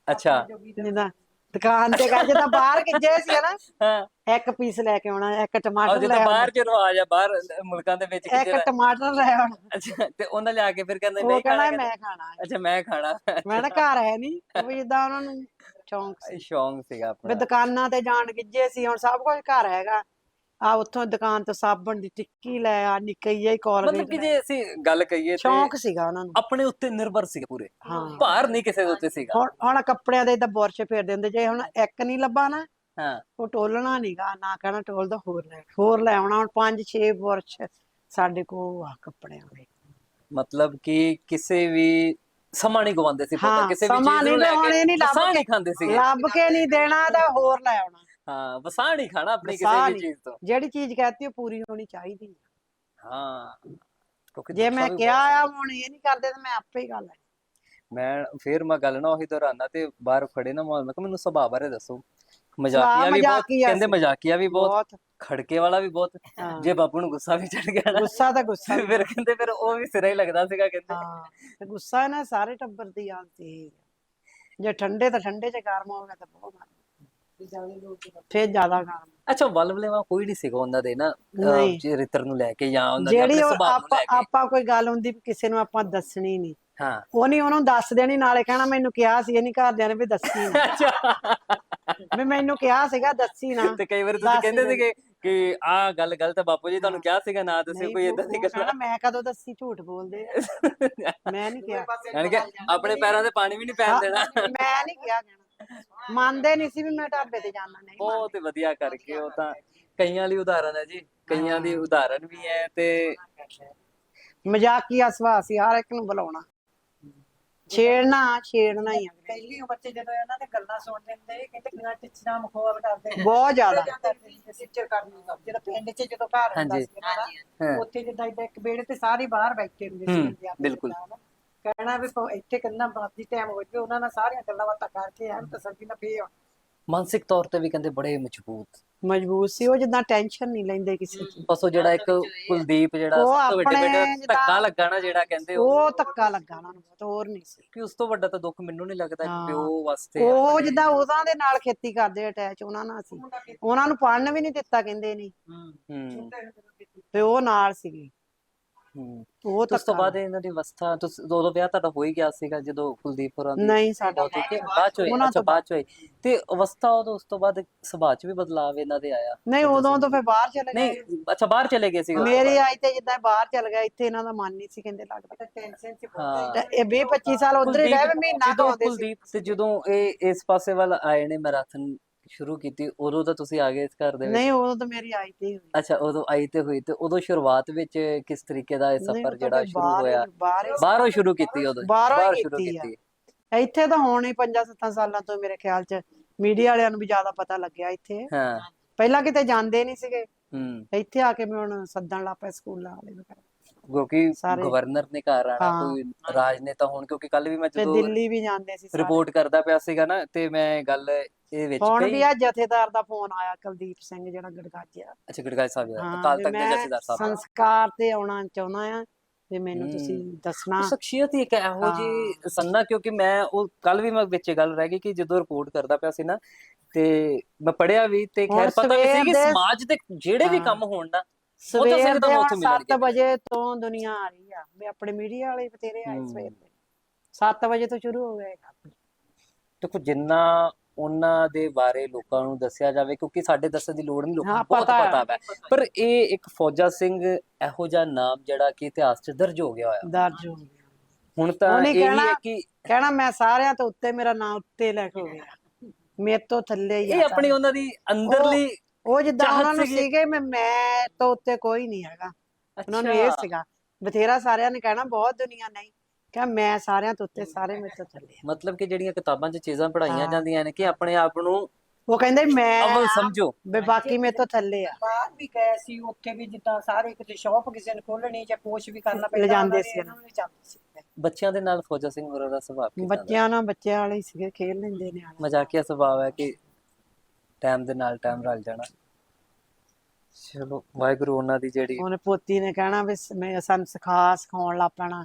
ਅੱਛਾ। ਜਿੱਦਾਂ ਦੁਕਾਨ ਤੇ ਗਏ ਜਿੱਦਾਂ ਬਾਹਰ ਕਿੱਜੇ ਸੀ ਨਾ ਹਾਂ। ਇੱਕ ਪੀਸ ਲੈ ਕੇ ਆਉਣਾ ਇੱਕ ਟਮਾਟਰ ਲੈ ਜਦੋਂ ਆਉਣਾ। ਬਾਹਰ ਜਦੋਂ ਆ ਜਾ ਬਾਹਰ ਮੁਲਕਾਂ ਦੇ ਵਿੱਚ ਇੱਕ ਟਮਾਟਰ ਲੈ ਆਉਣਾ। ਅੱਛਾ ਤੇ ਉਹਨਾਂ ਲਿਆ ਕੇ ਫਿਰ ਕਹਿੰਦੇ ਉਹ ਨਹੀਂ ਕਹਿੰਦਾ ਖਾਣਾ ਮੈਂ ਖਾਣਾ ਹੈ। ਅੱਛਾ ਮੈਂ ਖਾਣਾ। ਮੈਂ ਨਾ ਘਰ ਹੈ ਨਹੀਂ ਉਹ ਵੀ ਜਿੱਦਾਂ ਉਹਨਾਂ ਨੂੰ ਸ਼ੌਂਕ ਸੀ। ਸ਼ੌਂਕ ਸੀਗਾ ਵੀ ਆਪਣਾ ਦੁਕਾਨਾਂ ਤੇ ਜਾਣ ਗਿੱਜੇ ਸੀ ਹੁਣ ਸਭ ਕੁਝ ਘਰ ਹੈਗਾ। ਆ ਉੱਥੋਂ ਦੁਕਾਨ ਤੋਂ ਸਾਬਣ ਦੀ ਟਿੱਕੀ ਲੈ ਆ ਨਿੱਕੀ ਜਿਹੀ ਮਤਲਬ ਕੋਲਗੇਟ ਕਿ ਜੇ ਅਸੀਂ ਗੱਲ ਕਹੀਏ ਤੇ ਸ਼ੌਂਕ ਸੀਗਾ ਉਹਨਾਂ ਨੂੰ। ਆਪਣੇ ਉੱਤੇ ਨਿਰਭਰ ਸੀਗੇ ਪੂਰੇ। ਹਾਂ। ਭਾਰ ਨਹੀਂ ਕਿਸੇ ਦੇ ਉੱਤੇ ਸੀਗਾ। ਹੁਣ ਹੁਣ ਕੱਪੜਿਆਂ ਦੇ ਇਦਾਂ ਬੁਰਸ਼ ਫੇਰ ਦਿੰਦੇ ਜੇ ਹੁਣ ਇੱਕ ਨਹੀਂ ਲੱਭਾ ਨਾ ਹਾਂ। ਉਹ ਟੋਲਣਾ ਨਹੀਂਗਾ ਨਾ ਕਹਿਣਾ ਟੋਲਦਾ ਹੋਰ ਲੈ ਹੋਰ ਲੈ ਆਉਣਾ ਹੁਣ ਪੰਜ ਛੇ ਬੁਰਸ਼ ਸਾਡੇ ਕੋਲ ਆ ਕੱਪੜਿਆਂ ਦੇ। ਮਤਲਬ ਕਿ ਕਿਸੇ ਵੀ ਸਮਾਂ ਨਹੀਂ ਗਵਾਉਂਦੇ ਸੀ ਪੁੱਤ ਹਾਂ, ਕਿਸੇ ਵੀ ਸਮਾਂ ਚੀਜ਼ ਨਹੀਂ ਨੂੰ ਲੈ ਕੇ ਨਹੀਂ ਲੱਭ ਨਹੀਂ ਖਾਂਦੇ ਸੀਗੇ। ਲੱਭ ਕੇ ਨਹੀਂ ਦੇਣਾ ਤਾਂ ਹੋਰ ਲੈ ਆਉਣਾ। ਹਾਂ ਵਸਾਹ ਨਹੀਂ ਖਾਣਾ ਆਪਣੀ ਕਿਸੇ ਵੀ ਨਹੀਂ। ਚੀਜ਼ ਤੋਂ। ਜਿਹੜੀ ਚੀਜ਼ ਕਹਤੀ ਉਹ ਪੂਰੀ ਹੋਣੀ ਚਾਹੀਦੀ ਹੈ। ਹਾਂ ਕਿਉਂਕਿ ਜੇ ਦੁੱਖਾਂ ਮੈਂ ਵੀ ਕਿਹਾ ਬਹੁਤ ਆ ਹੁਣ ਇਹ ਨਹੀਂ ਕਰਦੇ ਤਾਂ ਮੈਂ ਆਪੇ ਹੀ ਗੱਲ ਹੈ ਮੈਂ ਫਿਰ ਮੈਂ ਗੱਲ ਨਾ ਉਹੀ ਦੁਹਰਾਨਾ ਤੇ ਬਾਹਰ ਖੜੇ ਨਾ ਮੈਂ ਕਿਹਾ ਮੈਨੂੰ ਸੁਭਾਅ ਬਾਰੇ ਦੱਸੋ। ਮਜ਼ਾਕੀਆ ਵੀ ਬਹੁਤ ਮਜ਼ਾਕੀਆ ਕਹਿੰਦੇ ਸੀ। ਮਜ਼ਾਕੀਆ ਵੀ ਬਹੁਤ ਬਹੁਤ। ਖੜਕੇ ਵਾਲਾ ਵੀ ਬਹੁਤ। ਹਾਂ। ਜੇ ਬਾਪੂ ਨੂੰ ਗੁੱਸਾ ਵੀ ਚੜ ਗਿਆ ਨਾ ਗੁੱਸਾ ਤਾਂ ਗੁੱਸਾ ਹੀ ਫਿਰ ਕਹਿੰਦੇ ਫਿਰ ਉਹ ਵੀ ਸਿਰਾ ਹੀ ਲੱਗਦਾ ਸੀਗਾ ਕਹਿੰਦੇ। ਹਾਂ ਤੇ ਗੁੱਸਾ ਨਾ ਸਾਰੇ ਟੱਬਰ ਦੀ ਆਂਤੀ ਜੇ ਠੰਡੇ ਤਾਂ ਠੰਡੇ ਚ ਗਰਮ ਹੋ ਗਿਆ ਤਾਂ ਬਹੁਤ ਗਰਮ। ਫੇਰ ਜ਼ਿਆਦਾ ਗਰਮ। ਅੱਛਾ ਵਲਵਲੇਵਾ ਕੋਈ ਨਹੀਂ ਸੀਗਾ ਉਹਨਾਂ ਦੇ ਨਾ ਨਹੀਂ। ਚਰਿੱਤਰ ਨੂੰ ਲੈ ਕੇ ਜਾਂ ਉਹਨਾਂ ਦੇ ਜਿਹੜੀ ਆਪਣੇ ਉਹ ਸੁਭਾਅ ਨੂੰ ਆਪਾਂ ਲੈ ਕੇ। ਆਪਾਂ ਕੋਈ ਗੱਲ ਹੁੰਦੀ ਵੀ ਕਿਸੇ ਨੂੰ ਆਪਾਂ ਦੱਸਣੀ ਨਹੀਂ ਹਾਂ। ਉਹ ਨਹੀਂ ਉਹਨੂੰ ਦੱਸ ਦੇਣੀ ਨਾਲੇ ਕਹਿਣਾ ਮੈਨੂੰ ਕਿਹਾ ਸੀ ਇਹ ਨਹੀਂ ਘਰਦਿਆਂ ਨੇ ਵੀ ਦੱਸੀ ਨਾ। ਵੀ ਮੈਨੂੰ ਕਿਹਾ ਸੀਗਾ ਦੱਸੀ ਨਾ। ਤੇ ਕਈ ਵਾਰੀ ਦੱਸ ਤੁਸੀਂ ਕਹਿੰਦੇ। ਸੀਗੇ ਕਿ ਆਹ ਗੱਲ ਗਲਤ ਹੈ ਬਾਪੂ ਜੀ ਤੁਹਾਨੂੰ ਕਿਹਾ ਸੀਗਾ ਨਾ ਦੱਸਿਓ ਨਹੀਂ, ਕੋਈ ਇਦਾਂ ਦੀ ਉਹ ਗੱਲ। ਕਹਿਣਾ ਮੈਂ ਕਦੋਂ ਦੱਸੀ ਝੂਠ ਬੋਲਦੇ ਆ। ਮੈਂ ਨਹੀਂ ਕਿਹਾ। ਯਾਨੀ ਕਿ ਆਪਣੇ ਪੈਰਾਂ ਤੇ ਪਾਣੀ ਵੀ ਨਹੀਂ ਪੈਣ ਦੇਣਾ। ਮੈਂ ਨਹੀਂ ਕਿਹਾ ਕਹਿਣਾ। ਮੰਨਦੇ ਨਹੀਂ ਸੀ ਵੀ ਮੈਂ ਢਾਬੇ ਤੇ ਜਾਣਾ ਨਹੀਂ ਬਹੁਤ ਵਧੀਆ ਕਰਕੇ ਉਹ ਤਾਂ ਕਈਆਂ ਲਈ ਉਦਾਹਰਨ ਹੈ ਜੀ ਕਈਆਂ ਦੀ ਉਦਾਹਰਨ ਵੀ ਹੈ ਤੇ ਮਜ਼ਾਕੀਆ ਸੁਭਾਅ ਸੀ ਹਰ ਇੱਕ ਨੂੰ ਬੁਲਾਉਣਾ ਛੇੜਨਾ ਛੇੜਨਾ ਹੀ ਅਗਲੇ ਪਹਿਲੀ ਉਮਰ ਚ ਜਦੋਂ ਇਹਨਾਂ ਦੇ ਗੱਲਾਂ ਸੁਣ ਲੈਂਦੇ ਕਹਿੰਦੇ ਕਿੰਨਾ ਟਿਚਣਾ ਮਖੌਲ ਕਰਦੇ ਬਹੁਤ ਜ਼ਿਆਦਾ ਸਿੱਚਰ ਕਰਨੀ ਜਦੋਂ ਪਿੰਡ ਚ ਜਦੋਂ ਘਰ ਹੁੰਦਾ ਹਾਂਜੀ। ਸੀ ਇਹਨਾਂ ਦਾ, ਹਾਂ। ਉੱਥੇ ਜਿੱਦਾਂ ਏਦਾਂ ਇੱਕ ਬੇੜੇ ਤੇ ਸਾਰੇ ਬਾਹਰ ਬੈਠੇ ਹੁੰਦੇ ਸੀ ਹੂੰ, ਬਿਲਕੁਲ। ਨਾਲ। ਕਹਿਣਾ ਵੀ ਇੱਥੇ ਕਿੰਨਾ ਬਾਦੀ ਟਾਈਮ ਹੋ ਜਾਵੇ ਉਹਨਾਂ ਨਾਲ ਸਾਰੀਆਂ ਗੱਲਾਂ ਬਾਤਾਂ ਕਰਕੇ ਐਨ ਤਸੱਲੀ ਨਾਲ ਫੇਰ। ਮਾਨਸਿਕ ਤੌਰ ਤੇ ਵੀ ਕਹਿੰਦੇ ਬੜੇ ਮਜ਼ਬੂਤ। ਮਜਬੂਤ ਸੀ ਉਹ ਜਿੱਦਾਂ ਟੈਨਸ਼ਨ ਨਹੀਂ ਲੈਂਦੇ ਕਿਸੇ ਦੀ ਬਸ ਉਹ ਜਿਹੜਾ ਇੱਕ ਕੁਲਦੀਪ ਜਿਹੜਾ ਉਹ ਸਭ ਤੋਂ ਵੱਡੇ ਆਪਣੇ ਜਿੱਦਾਂ- ਧੱਕਾ ਲੱਗਾ ਨਾ ਜਿਹੜਾ ਕਹਿੰਦੇ ਉਹ। ਉਹ ਧੱਕਾ ਲੱਗਾ ਉਹਨਾਂ ਨੂੰ ਬਹੁਤ ਹੋਰ ਨਹੀਂ ਸੀ। ਕਿ ਉਸ ਤੋਂ ਵੱਡਾ ਤਾਂ ਦੁੱਖ ਮੈਨੂੰ ਨਹੀਂ ਲੱਗਦਾ ਕਿ ਹਾਂ। ਪਿਓ ਵਾਸਤੇ ਉਹ ਆਪਣੇ- ਜਿੱਦਾਂ ਉਹਨਾਂ ਦੇ ਨਾਲ ਖੇਤੀ ਕਰਦੇ ਅਟੈਚ ਉਹਨਾਂ ਨਾਲ ਸੀ। ਉਹਨਾਂ ਨੂੰ ਪੜਨ ਵੀ ਨਹੀਂ ਦਿੱਤਾ ਕਹਿੰਦੇ ਨਹੀਂ। ਹੂੰ। ਤੇ ਉਹ ਨਾਲ ਸੀਗੇ। ਹੂੰ। ਉਹ ਤੇ ਉਸ ਤੋਂ ਬਾਅਦ ਇਹਨਾਂ ਦੀ ਅਵਸਥਾ ਤੁਸੀਂ ਉਦੋਂ ਵਿਆਹ ਤੁਹਾਡਾ ਹੋ ਹੀ ਗਿਆ ਸੀਗਾ ਜਦੋਂ ਕੁਲਦੀਪ ਹੋਰਾਂ ਦੀ ਨਹੀਂ ਸਾਡਾ ਬਹੁਤ ਠੀਕ ਹੈ ਬਾਅਦ ਚ ਹੋਈ? ਉਹਨਾਂ ਅੱਛਾ ਤੋਂ ਬਾਅਦ ਚ ਹੋਈ। ਤੇ ਅਵਸਥਾ ਉਦੋਂ ਉਸ ਤੋਂ ਬਾਅਦ ਸੁਭਾਅ ਚ ਵੀ ਬਦਲਾਵ ਇਹਨਾਂ ਦੇ ਆਇਆ? ਨਹੀਂ ਉਦੋਂ ਤੋਂ ਫਿਰ ਬਾਹਰ ਚਲੇ ਗਏ। ਨਹੀਂ ਅੱਛਾ ਬਾਹਰ ਚਲੇ ਗਏ ਸੀ ਮੇਰੀ ਆਈ ਤੇ ਜਿੱਦਾਂ ਬਾਹਰ ਚਲ ਗਿਆ ਇੱਥੇ ਇਹਨਾਂ ਦਾ ਮਨ ਨਹੀਂ ਸੀ ਕਹਿੰਦੇ ਲੱਗਦਾ। ਟੈਨਸ਼ਨ ਚ ਹਾਂ। ਤੇ ਇਹ 20 25 ਸਾਲ ਉਧਰ ਹੀ ਰਹਿ ਮਹੀਨਾ ਤੋਂ ਜਦੋਂ ਆਉਂਦੇ ਸੀ। ਕੁਲਦੀਪ ਤੇ ਜਦੋਂ ਇਹ ਇਸ ਪਾਸੇ ਵੱਲ ਆਏ ਨੇ ਮੈਰਾਥਨ ਸ਼ੁਰੂ ਕੀਤੀ ਉਦੋਂ ਤਾਂ ਤੁਸੀਂ ਆ ਗਏ ਇਸ ਘਰ ਦੇ ਵਿੱਚ? ਨਹੀਂ ਉਦੋਂ ਤਾਂ ਮੇਰੀ ਆਈ ਤੇ ਹੀ ਹੋਈ। ਅੱਛਾ ਉਦੋਂ ਆਈ ਤੇ ਹੋਈ ਤੇ ਉਦੋਂ ਸ਼ੁਰੂਆਤ ਵਿੱਚ ਕਿਸ ਤਰੀਕੇ ਦਾ ਇਹ ਨਹੀਂ, ਸਫ਼ਰ ਜਿਹੜਾ ਸ਼ੁਰੂ ਬਾਹਰ ਹੋਇਆ? ਬਾਹਰ ਹੀ ਬਾਹਰੋਂ ਸ਼ੁਰੂ ਕੀਤੀ ਉਦੋਂ? ਬਾਹਰੋਂ ਹੀ ਸ਼ੁਰੂ ਕੀਤੀ ਆ। ਕੀਤੀ। ਇੱਥੇ ਤਾਂ ਹੁਣ ਹੀ 5-7 ਸਾਲਾਂ ਤੋਂ ਮੇਰੇ ਖਿਆਲ 'ਚ ਮੀਡੀਆ ਵਾਲਿਆਂ ਨੂੰ ਵੀ ਜ਼ਿਆਦਾ ਪਤਾ ਲੱਗਿਆ ਇੱਥੇ। ਹਾਂ। ਪਹਿਲਾਂ ਕਿਤੇ ਜਾਂਦੇ ਨਹੀਂ ਸੀਗੇ। ਹੂੰ। ਇੱਥੇ ਆ ਕੇ ਮੈਂ ਹੁਣ ਸੱਦਣ ਲੱਗ ਪਿਆ ਸਕੂਲਾਂ ਵਾਲੇ ਵਗੈਰਾ ਕਿਉਂਕਿ ਸਾਰੇ- ਗਵਰਨਰ ਨੇ ਘਰ ਆਣਾ ਹਾਂ। ਕੋਈ ਰਾਜਨੇਤਾ ਹੋਣ ਕਿਉਂਕਿ ਕੱਲ ਵੀ ਮੈਂ ਤੇ ਜਦੋਂ ਦਿੱਲੀ ਵੀ ਜਾਂਦੇ ਸੀ ਸਾਰੇ। ਰਿਪੋਰਟ ਕਰਦਾ ਪਿਆ ਸੀਗਾ ਨਾ ਤੇ ਮੈਂ ਗੱਲ ਇਹ ਵਿੱਚ ਹੁਣ ਵੀ ਆ ਜਥੇਦਾਰ ਦਾ ਫੋਨ ਆਇਆ ਕੁਲਦੀਪ ਸਿੰਘ ਜਿਹੜਾ ਗੜਗਾਜਿਆ ਅੱਛਾ ਗੜਗਾਜ ਸਾਹਿਬ ਦਾ ਹਾਂ ਵੀ ਤਖਤ ਦੇ ਮੈਂ ਜਥੇਦਾਰ ਸਾਹਿਬ ਸੰਸਕਾਰ ਤੇ ਆਉਣਾ ਚਾਹੁੰਦਾ ਆ ਤੇ ਮੈਨੂੰ। ਤੁਸੀਂ ਦੱਸਣਾ ਉਹ ਸ਼ਖਸੀਅਤ ਹੀ ਇੱਕ ਇਹੋ ਜੀ ਸੰਨਾ ਕਿਉਂਕਿ ਮੈਂ ਉਹ ਕੱਲ ਵੀ ਮੈਂ ਵਿੱਚ ਇਹ ਗੱਲ ਰਹਿ ਗਈ ਕਿ ਜਦੋਂ ਰਿਪੋਰਟ ਕਰਦਾ ਪਿਆ ਸੀ ਨਾ ਤੇ ਮੈਂ ਪੜਿਆ ਵੀ ਤੇ ਹੁਣ ਖੈਰ ਪਤਾ ਵੀ ਸੀ ਸਵੇਰ ਕਿ ਦੇ- ਸਮਾਜ ਦੇ ਜਿਹੜੇ ਵੀ ਹਾਂ। ਕੰਮ ਹੋਣ ਨਾ ਸਵੇਰ ਸਿੱਧਾ ਦੇ ਉੱਥੋਂ ਮਿਲਣਗੇ 7 ਵਜੇ ਤੋਂ ਦੁਨੀਆ ਆ ਰਹੀ ਆ। ਵੀ ਆਪਣੇ ਮੀਡੀਆ ਵਾਲੇ ਬਤੇਰੇ ਆਏ। ਸਵੇਰ ਦੇ। 7 ਵਜੇ ਤੋਂ ਸ਼ੁਰੂ ਹੋ ਗਏ ਦੇਖੋ ਜਿੰਨਾ ਉਹਨਾਂ ਦੇ ਬਾਰੇ ਲੋਕਾਂ ਨੂੰ ਦੱਸਿਆ ਜਾਵੇ ਕਿਉਂਕਿ ਸਾਡੇ ਦੱਸਣ ਦੀ ਲੋੜ ਨਹੀਂ ਲੋਕਾਂ ਨੂੰ ਹਾਂ, ਬਹੁਤ ਪਤਾ ਹੈ। ਪਤਾ ਹੈ। ਪਰ ਇਹ ਇੱਕ ਫੌਜਾ ਸਿੰਘ ਇਹੋ ਜਿਹਾ ਨਾਮ ਜਿਹੜਾ ਕਿ ਇਤਿਹਾਸ 'ਚ ਦਰਜ ਹੋ ਗਿਆ ਹੋਇਆ। ਦਰਜ ਹੋ ਗਿਆ। ਹੁਣ ਤਾਂ ਉਹਨੇ ਇਹ ਵੀ ਹੈ ਕਿ ਕਹਿਣਾ ਮੈਂ ਸਾਰਿਆਂ ਤੋਂ ਉੱਤੇ ਮੇਰਾ ਨਾਮ ਉੱਤੇ ਲੈ ਕੇ ਹੋ ਗਿਆ। ਮੇਰੇ ਤੋਂ ਥੱਲੇ ਹੀ ਇਹ ਆ ਆਪਣੀ ਉਹਨਾਂ ਦੀ ਅੰਦਰਲੀ ਉਹ ਜਿੱਦਾਂ ਚਾਹਤ ਉਹਨਾਂ ਨੂੰ ਸੀਗੀ। ਸੀਗੇ ਮੈਂ ਮੈਂ ਤੋਂ ਉੱਤੇ ਕੋਈ ਨਹੀਂ ਹੈਗਾ। ਉਹਨਾਂ ਨੂੰ ਇਹ ਅੱਛਾ, ਸੀਗਾ ਬਥੇਰਾ ਸਾਰਿਆਂ ਨੇ ਕਹਿਣਾ ਬਹੁਤ ਦੁਨੀਆ ਨਹੀਂ। ਕਿ ਮੈਂ ਸਾਰਿਆਂ ਤੋਂ ਉੱਤੇ ਸਾਰੇ ਮੇਰੇ ਤੋਂ ਥੱਲੇ ਆ। ਮਤਲਬ ਕਿ ਜਿਹੜੀਆਂ ਕਿਤਾਬਾਂ 'ਚ ਚੀਜ਼ਾਂ ਪੜਾਈਆਂ ਹਾਂ। ਜਾਂਦੀਆਂ ਨੇ ਕਿ ਆਪਣੇ ਆਪ ਨੂੰ ਉਹ ਕਹਿੰਦੇ ਮੈਂ ਅਵਲ ਸਮਝੋ। ਵੀ ਬਾਕੀ ਮੇਰੇ ਤੋਂ ਥੱਲੇ ਆ। ਬਾਹਰ ਵੀ ਗਏ ਸੀ ਉੱਥੇ ਵੀ ਜਿੱਦਾਂ ਸਾਰੇ ਕਿਤੇ ਸ਼ੌਪ ਕਿਸੇ ਨੇ ਖੋਲਣੀ ਜਾਂ ਕੁਛ ਵੀ ਕਰਨਾ ਪੈਂਦਾ ਲਿਜਾਂਦੇ ਉਹਨਾਂ ਨੇ ਸੀ ਇਹਨਾਂ ਨੂੰ ਲਿਜਾਂਦੇ ਸੀ ਬੱਚਿਆਂ ਦੇ ਨਾਲ ਫੌਜਾ ਸਿੰਘ ਹੋਰਾਂ ਦਾ ਸੁਭਾਅ ਕਿਦਾਂ ਦਾ? ਬੱਚਿਆਂ ਨਾਲ ਬੱਚਿਆਂ ਵਾਲੇ ਹੀ ਸੀਗੇ ਖੇਲ ਲੈਂਦੇ ਨੇ ਮਜ਼ਾਕੀਆ ਸੁਭਾਅ ਹੈ ਕਿ ਟਾਈਮ ਦੇ ਨਾਲ ਟਾਈਮ ਰਲ ਜਾਣਾ। ਚਲੋ ਵਾਹਿਗੁਰੂ ਉਹਨਾਂ ਦੀ ਜਿਹੜੀ ਉਹਨੇ ਪੋਤੀ ਨੇ ਕਹਿਣਾ ਵੀ ਸ- ਮੈਂ ਸਾਨੂੰ ਸਿਖਾ ਸਿਖਾਉਣ ਲੱਗ ਪੈਣਾ।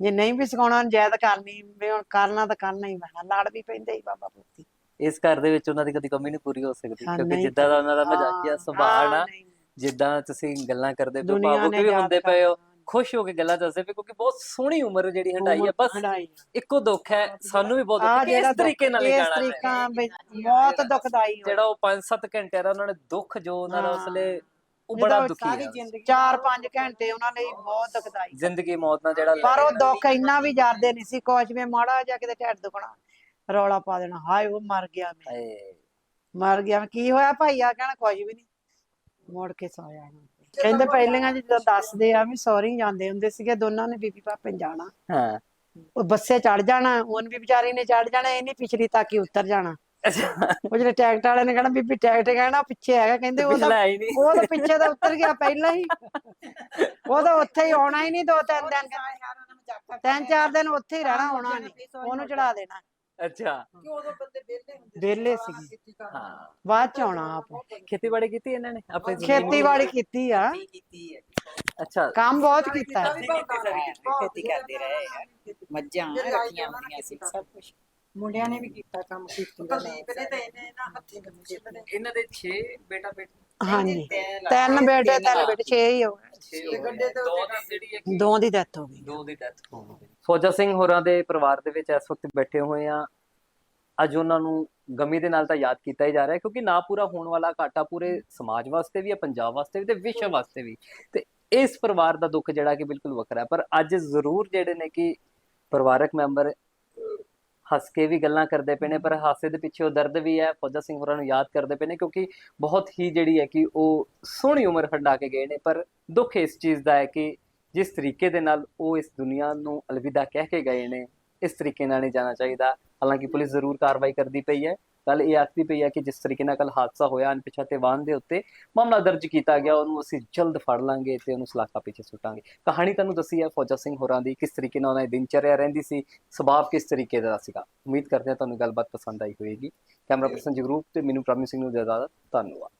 ਜੇ ਨਹੀਂ ਵੀ ਸਿਖਾਉਣਾ ਜਾਇਦ ਕਰਨੀ ਵੀ ਹੁਣ ਕਰਨਾ ਤਾਂ ਕਰਨਾ ਹੀ ਪੈਣਾ ਲੜ ਵੀ ਪੈਂਦੇ ਹੀ ਬਾਬਾ ਪੋਤੀ। ਇਸ ਘਰ ਦੇ ਵਿੱਚ ਉਹਨਾਂ ਦੀ ਕਦੀ ਕਮੀ ਨਹੀਂ ਪੂਰੀ ਹੋ ਸਕਦੀ ਹਾਂ, ਕਿਉਂਕਿ ਨਹੀਂ ਜਿੱਦਾਂ ਦਾ ਉਹਨਾਂ ਦਾ ਮਜ਼ਾਕੀਆ ਹਾਂ, ਸੁਭਾਅ ਨਾ ਨਹੀਂ, ਜਿੱਦਾਂ ਤੁਸੀਂ ਗੱਲਾਂ ਕਰਦੇ ਪਏ ਹੋ ਦੁਨੀਆ ਭਾਵੁਕ ਨੇ ਵੀ ਯਾਦ ਹੁੰਦੇ ਪਏ ਹੋ। ਕਰਨਾ। ਖੁਸ਼ ਹੋ ਕੇ ਗੱਲਾਂ ਦੱਸਦੇ ਪਏ ਕਿਉਂਕਿ ਬਹੁਤ ਸੋਹਣੀ ਉਮਰ ਜਿਹੜੀ ਹੰਡਾਈ ਹੈ ਬਸ ਹੰਢਾਈ ਆ। ਇੱਕੋ ਦੁੱਖ ਹੈ ਸਾਨੂੰ ਵੀ ਬਹੁਤ ਦੁੱਖ ਹੈ ਕਿ ਇਸ ਤਰੀਕੇ ਨਾਲ ਹੀ ਇਸ ਤਰੀਕਾ ਬਹੁਤ ਦੁਖਦਾਈ। ਜਿਹੜਾ ਉਹ 5-7 ਘੰਟੇ ਦਾ ਉਹਨਾਂ ਨੇ ਦੁੱਖ ਜੋ ਉਹਨਾਂ ਦਾ ਹਾਂ। ਉਸਲੇ ਉਹ ਬੜਾ ਦੁਖੀ ਹੈ ਜ਼ਿੰਦਗੀ 4-5 ਘੰਟੇ ਉਹਨਾਂ ਲਈ ਬਹੁਤ ਦੁਖਦਾਈ ਜ਼ਿੰਦਗੀ ਮੌਤ ਨਾਲ ਜਿਹੜਾ ਪਰ ਉਹ। ਦੁੱਖ ਇੰਨਾ ਵੀ ਜਾਂਦੇ ਨਹੀਂ ਸੀ ਕੁਝ ਵੀ ਮਾੜਾ ਜਿਹਾ ਕਿਤੇ ਢਿੱਡ ਦੁਖਣਾ ਰੌਲਾ ਪਾ ਦੇਣਾ ਹਾਏ ਉਹ ਮਰ ਗਿਆ ਮੈਂ ਹਾਏ। ਮਰ ਗਿਆ ਕੀ ਹੋਇਆ ਭਾਈ ਆ ਕਹਿਣਾ ਕੁਝ ਵੀ ਨਹੀਂ ਮੁੜ ਕੇ ਸੌ ਜਾਣਾ ਕਹਿੰਦੇ ਪਹਿਲੀਆਂ ਜਦੋਂ ਦੱਸਦੇ ਆ ਵੀ ਸੌਰੀ ਜਾਂਦੇ ਹੁੰਦੇ ਸੀਗੇ ਦੋਨਾਂ ਨੇ ਬੀਬੀ ਭਾਪੇ ਨੂੰ ਜਾਣਾ। ਹਾਂ। ਉਹ ਬੱਸੇ ਚੜ ਜਾਣਾ ਉਹਨ ਵੀ ਵਿਚਾਰੀ ਨੇ ਚੜ ਜਾਣਾ ਇਹ ਨਹੀਂ ਪਿਛਲੀ ਤੱਕ ਹੀ ਉਤਰ ਜਾਣਾ। ਅੱਛਾ। ਉਹ ਜਿਹੜੇ ਟੈਕਟ ਵਾਲੇ ਨੇ ਕਹਿਣਾ ਬੀਬੀ ਟੈਕਟ ਕਹਿਣਾ ਪਿੱਛੇ ਹੈਗਾ ਕਹਿੰਦੇ ਉਹ ਤਾਂ ਪਿਛਲਾ ਹੀ ਨਹੀਂ। ਉਹ ਤਾਂ ਪਿੱਛੇ ਤਾਂ ਉਤਰ ਗਿਆ ਪਹਿਲਾਂ ਹੀ। ਉਹ ਤਾਂ ਉੱਥੇ ਹੀ ਆਉਣਾ ਹੀ ਨਹੀਂ ਦੋ ਤਿੰਨ ਦਿਨ। ਤਿੰਨ ਚਾਰ ਦਿਨ ਉੱਥੇ ਹੀ ਰਹਿਣਾ ਆਉਣਾ ਨਹੀਂ। ਉਹਨੂੰ ਚੜਾ ਦੇਣਾ। ਅੱਛਾ। ਕਿ ਉਦੋਂ ਬੰਦੇ ਵਿਹਲੇ ਹੁੰਦੇ ਵਿਹਲੇ ਸੀਗੇ। ਖੇਤੀ ਕਰਨ। ਹਾਂ। ਬਾਅਦ ਚ ਆਉਣਾ ਆਪ। ਖੇਤੀਬਾੜੀ ਕੀਤੀ ਇਹਨਾਂ ਨੇ? ਆਪਣੀ ਖੇਤੀਬਾੜੀ ਕੀਤੀ ਆ। ਕੀਤੀ ਹੈ। ਅੱਛਾ। ਕੰਮ ਬਹੁਤ ਕੀਤਾ। ਖੇਤੀ ਕਰਦੇ ਰਹੇ ਮੱਝਾਂ ਰੱਖੀਆਂ ਹੁੰਦੀਆਂ ਸੀ ਸਭ ਕੁਝ ਮੁੰਡਿਆਂ ਨੇ ਵੀ ਕੀਤਾ ਕੰਮ ਕੀਤੀ ਦਾ ਲੀਪਦੇ ਤੇ ਇਹਨੇ ਨਾ ਹੱਥੀਂ ਬੰਨੇ ਛਿੱਲਦੇ ਇਹਨਾਂ ਦੇ 6 ਬੇਟਾ ਬੇਟੀ। ਹਾਂਜੀ। ਤਿੰਨ ਬੇਟੇ ਤਿੰਨ ਬੇਟੇ 6 ਹੀ ਹੋ ਗਏ। 6 ਗੱਡੇ ਦੋ ਦੀ ਜਿਹੜੀ ਹੈ ਦੋ ਦੀ ਡੈਥ ਹੋ ਗਈ। ਦੋ ਦੀ ਡੈਥ ਹੋ ਫੌਜਾ ਸਿੰਘ ਹੋਰਾਂ ਦੇ ਪਰਿਵਾਰ ਦੇ ਵਿੱਚ ਇਸ ਵਕਤ ਬੈਠੇ ਹੋਏ ਆ। ਅੱਜ ਉਹਨਾਂ ਨੂੰ ਗਮੀ ਦੇ ਨਾਲ ਤਾਂ ਯਾਦ ਕੀਤਾ ਹੀ ਜਾ ਰਿਹਾ ਕਿਉਂਕਿ ਨਾ ਪੂਰਾ ਹੋਣ ਵਾਲਾ ਘਾਟਾ ਪੂਰੇ ਸਮਾਜ ਵਾਸਤੇ ਵੀ ਹੈ ਪੰਜਾਬ ਵਾਸਤੇ ਵੀ ਤੇ ਵਿਸ਼ਵ ਵਾਸਤੇ ਵੀ। ਤੇ ਇਸ ਪਰਿਵਾਰ ਦਾ ਦੁੱਖ ਜਿਹੜਾ ਕਿ ਬਿਲਕੁਲ ਵੱਖਰਾ ਹੈ। ਪਰ ਅੱਜ ਜ਼ਰੂਰ ਜਿਹੜੇ ਨੇ ਕਿ ਪਰਿਵਾਰਕ ਮੈਂਬਰ ਹੱਸ ਕੇ ਵੀ ਗੱਲਾਂ ਕਰਦੇ ਪਏ ਨੇ ਪਰ ਹਾਸੇ ਦੇ ਪਿੱਛੇ ਉਹ ਦਰਦ ਵੀ ਹੈ। ਫੌਜਾ ਸਿੰਘ ਹੋਰਾਂ ਨੂੰ ਯਾਦ ਕਰਦੇ ਪਏ ਨੇ ਕਿਉਂਕਿ ਬਹੁਤ ਹੀ ਜਿਹੜੀ ਹੈ ਕਿ ਉਹ ਸੋਹਣੀ ਉਮਰ ਹੰਡਾ ਕੇ ਗਏ ਨੇ। ਪਰ ਦੁੱਖ ਇਸ ਚੀਜ਼ ਦਾ ਹੈ ਕਿ ਜਿਸ ਤਰੀਕੇ ਦੇ ਨਾਲ ਉਹ ਇਸ ਦੁਨੀਆ ਨੂੰ ਅਲਵਿਦਾ ਕਹਿ ਕੇ ਗਏ ਨੇ ਇਸ ਤਰੀਕੇ ਨਾਲ ਨਹੀਂ ਜਾਣਾ ਚਾਹੀਦਾ। ਹਾਲਾਂਕਿ ਪੁਲਿਸ ਜ਼ਰੂਰ ਕਾਰਵਾਈ ਕਰਦੀ ਪਈ ਹੈ। ਕੱਲ ਇਹ ਆਖਦੀ ਪਈ ਹੈ ਕਿ ਜਿਸ ਤਰੀਕੇ ਨਾਲ ਕੱਲ ਹਾਦਸਾ ਹੋਇਆ ਅਣਪਛਾਤੇ ਵਾਹਨ ਦੇ ਉੱਤੇ ਮਾਮਲਾ ਦਰਜ ਕੀਤਾ ਗਿਆ ਉਹਨੂੰ ਅਸੀਂ ਜਲਦ ਫੜ ਲਾਂਗੇ ਤੇ ਉਹਨੂੰ ਸਲਾਖਾ ਪਿੱਛੇ ਸੁੱਟਾਂਗੇ। ਕਹਾਣੀ ਤੁਹਾਨੂੰ ਦੱਸੀ ਹੈ ਫੌਜਾ ਸਿੰਘ ਹੋਰਾਂ ਦੀ ਕਿਸ ਤਰੀਕੇ ਨਾਲ ਉਹਨਾਂ ਦੀ ਦਿਨਚਰਿਆ ਰਹਿੰਦੀ ਸੀ ਸੁਭਾਅ ਕਿਸ ਤਰੀਕੇ ਦਾ ਸੀਗਾ। ਉਮੀਦ ਕਰਦੇ ਹਾਂ ਤੁਹਾਨੂੰ ਗੱਲਬਾਤ ਪਸੰਦ ਆਈ ਹੋਵੇਗੀ। ਕੈਮਰਾ ਪਰਸਨ ਜਗਰੂਪ ਤੇ ਮੈਨੂੰ ਪ੍ਰਮਿਸਿੰਗ ਨੂੰ ਦੇ ਇਜਾਜ਼ਤ ਧੰਨਵਾਦ।